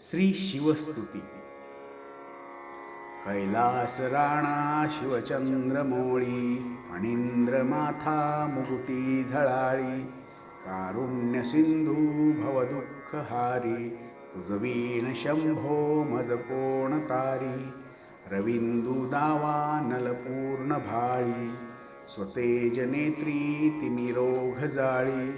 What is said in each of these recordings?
श्री शिवस्तुती. कैलास राणा शिवचंद्रमोळी फणींद्र माथा मुकुटी झळाळी कारुण्य सिंधू भवदुःखहारी तुझवीण शंभो मज कोण तारी रविंदू दावा नलपूर्ण भाळी स्वतेज नेत्री तिमिरोघ जाळी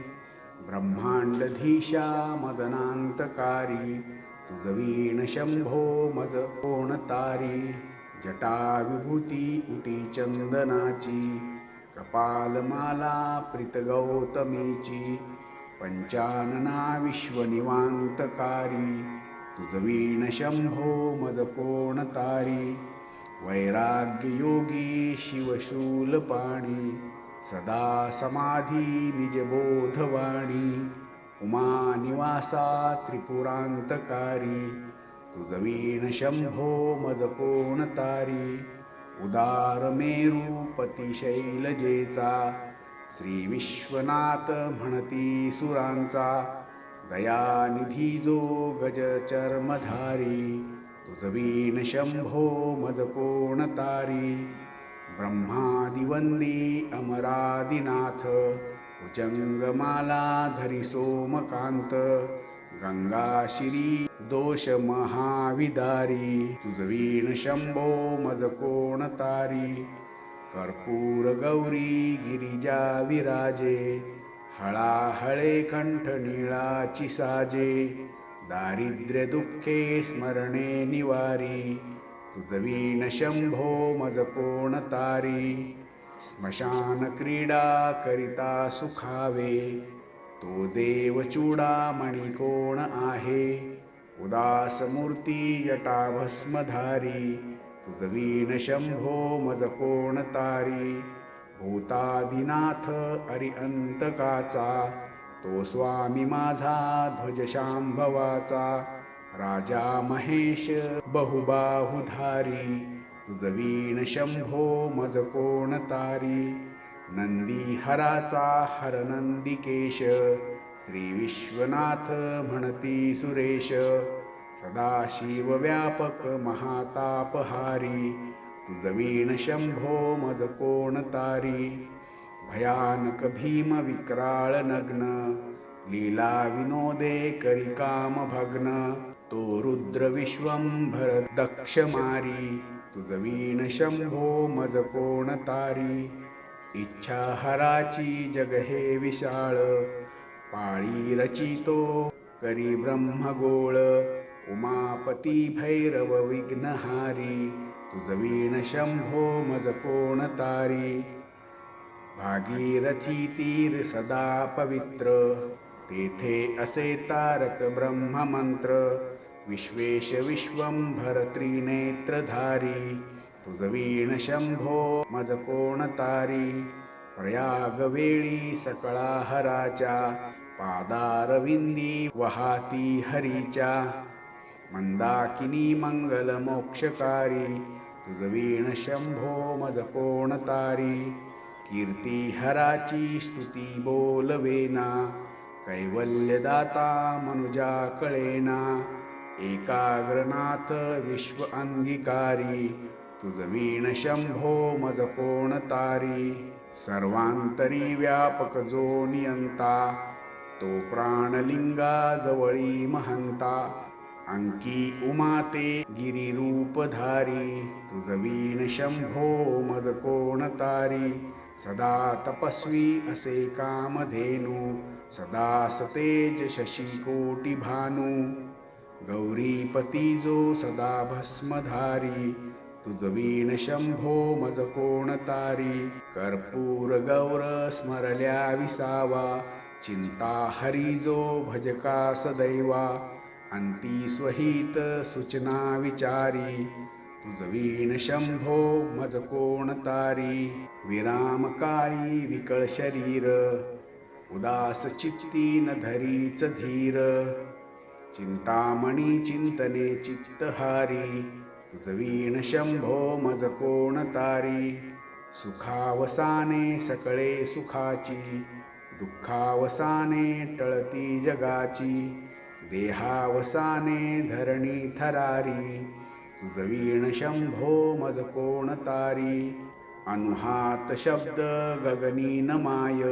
ब्रह्मांडधीशा मदनांतकारी गवीण शंभो मज कोण तारी जटा विभूती उटी चंदनाची कपालमाला प्रितगौतमीची पंचानना विश्वनिवांतकारी तुझवीण शंभो मद कोण तारी वैराग्ययोगी शिवशूलपाणी सदा समाधी निजबोधवाणी उमा निवासा त्रिपुरांतकारी तुझवीण शंभो मद कोण उदार म्हणती सुरांचा दयानिधी जो गजचर्मधारी चर्मधारी तुझवीण शंभो तारी ब्रह्मादिवंदी अमरादिनाथ भुजंगमाला धरी सोमकांत गंगाशिरी दोष महाविदारी तुझवीण शंभो कोणतारी कोण तारी कर्पूर गौरी गिरिजा विराजे हळाहळे कंठ निळाची साजे दारिद्र्य दुःखे स्मरणे निवारी तुझवीण शंभो मज कोण स्मशान क्रीडा करिता सुखावे तो देव चूडामणी कोण आहे? उदास मूर्ती जटा भस्मधारी तुझवीण शंभो मज कोण तारी? भूतादिनाथ अरिअंतकाचा तो स्वामी माझा ध्वज शांभवाचा राजा महेश बहुबाहुधारी। तुझवीण शंभो मज कोण तारी नंदी हराचा हर नंदिकेश श्री विश्वनाथ म्हणती सुरेश सदाशिव व्यापक महातापहारी तुझवीण शंभो मज कोण तारी भयानक भीम विक्राळ नग्न लीला विनोदे करी काम भग्न तो रुद्र विश्वंभर दक्ष मारी तुझवीण शंभो मज कोण तारी इच्छा हराची जग हे विशाळ पाळी रचितो करी ब्रह्मगोळ उमापती भैरव विघ्नहारी तुझवीण शंभो मज कोण तारी भागीरथी तीर सदा पवित्र तेथे असे तारक ब्रह्ममंत्र विश्वेश विश्वंभर त्रिनेत्रधारी तुझवीण शंभो मज कोणतारी प्रयाग वेळी सकळा हराच्या पादारविंदी वहाती हरीच्या मंदाकिनी मंगल मोक्षकारी तुझवीण शंभो मज कोणतारी कीर्ती हराची स्तुती बोलवेना। कैवल्यदाता मनुजा कळेना। एकाग्रनाथ विश्व अंगीकारी तुझवीण शंभो मज कोण तारी। सर्वांतरी व्यापक जो नियंता तो प्राणलिंगा जवळी महंता। अंकी उमाते गिरिरूपधारी तुझवीण शंभो मज कोण तारी। सदा तपस्वी असे कामधेनू सदा सतेज शशी कोटी भानू। गौरीपती जो सदा भस्मधारी तुझवीण शंभो मज कोण तारी कर्पूर गौर स्मरल्या विसावा चिंता हरी जो भजका सदैवा. अंती स्वहित सूचना विचारी तुझवीण शंभो मज कोण तारी विराम काळी विकळ शरीर उदास चित्ती न धरीच धीर. चिंतामणी चिंतने चित्तहारी जवीण शंभो मज कोण तारी सुखावसाने सकळे सुखाची दुःखावसाने टळती जगाची देहावसाने धरणी थरारी तुझ शंभो मज कोण तारी अनुहात शब्द गगनी नमाय माय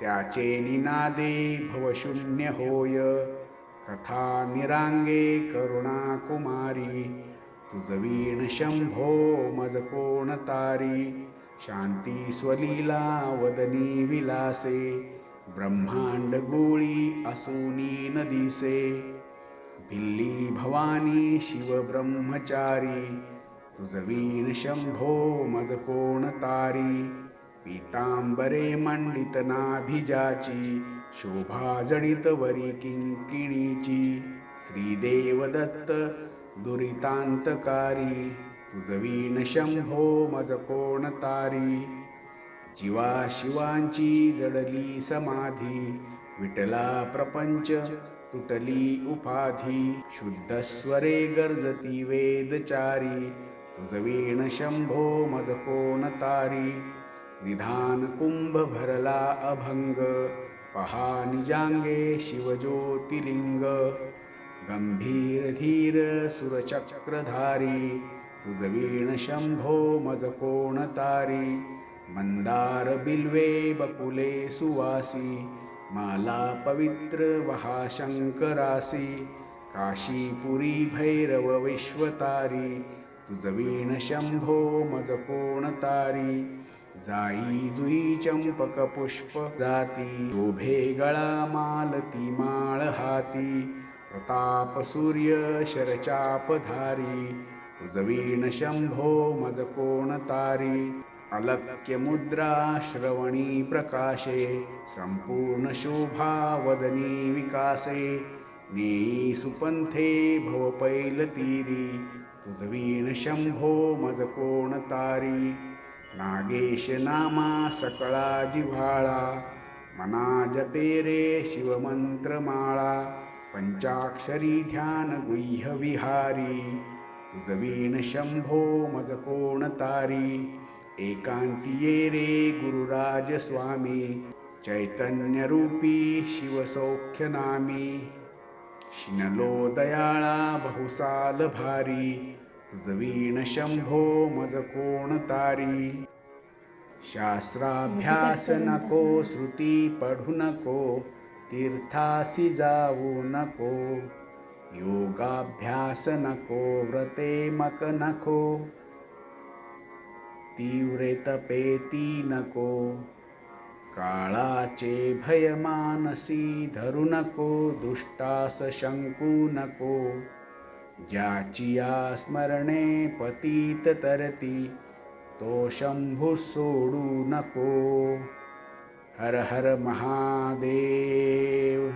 त्याचे निनादे भवशून्य होय कथा निरांगे करुणा कुमारी तुझवीण शंभो मज कोण तारी शांती स्वलीला वदनी विलासे ब्रह्मांड गोळी असोनी नदीसे भिल्ली भवानी शिव ब्रह्मचारी तुझवीण शंभो मज कोण तारी पीतांबरे मंडित नाभिजाची शोभा जडित वरी किंकिणीची श्रीदेव दत्त दुरितांतकारी तुझवीन शंभो मज कोण तारी? जीवा शिवांची जडली समाधी विटला प्रपंच तुटली उपाधी. शुद्ध स्वरे गर्जती वेदचारी तुझवीण शंभो मज कोण तारी? निधान कुंभ भरला अभंग पहा निजांगे शिवज्योतिलिंग गंभीर धीर सुरचक्रधारी तुझ शंभो मज मंदार बिल्वे बकुले सुवासी माला पवित्र वहा शंकरासी काशीपुरी भैरव विश्वतारी तुजवीण शंभो मज तारी जाई जुई चंपक पुष्प जाती शोभे गळा मालती माळ हाती. प्रताप सूर्य शरचापधारी तुझ वीण शंभो मज कोण तारी. अलक्य मुद्रा श्रवणी प्रकाशे संपूर्ण शोभा वदनी विकासे. नेई सुपंथे भव पैल तीरी शंभो मज कोण तारी. नागेश नामा सकळा जिव्हाळा मना जपे रे शिवमंत्रमाळा पंचाक्षरी ध्यान गुह्य विहारी तुझ शंभो मज कोण तारी एकांतिये रे गुरुराज स्वामी चैतन्य रूपी नामी शिनलो दयाळा बहुसाल भारी तुझ वीण शंभो मज कोण तारी शास्त्राभ्यास नको श्रुती पढू नको तीर्थासी जाऊ नको योगाभ्यास नको व्रते मक नको तीव्रे तपेती नको काळाचे भय मानसी धरू नको दुष्टास शंकू नको ज्याचिया स्मरणे पतीत तरती तो शंभू सोडू नको. हर हर महादेव।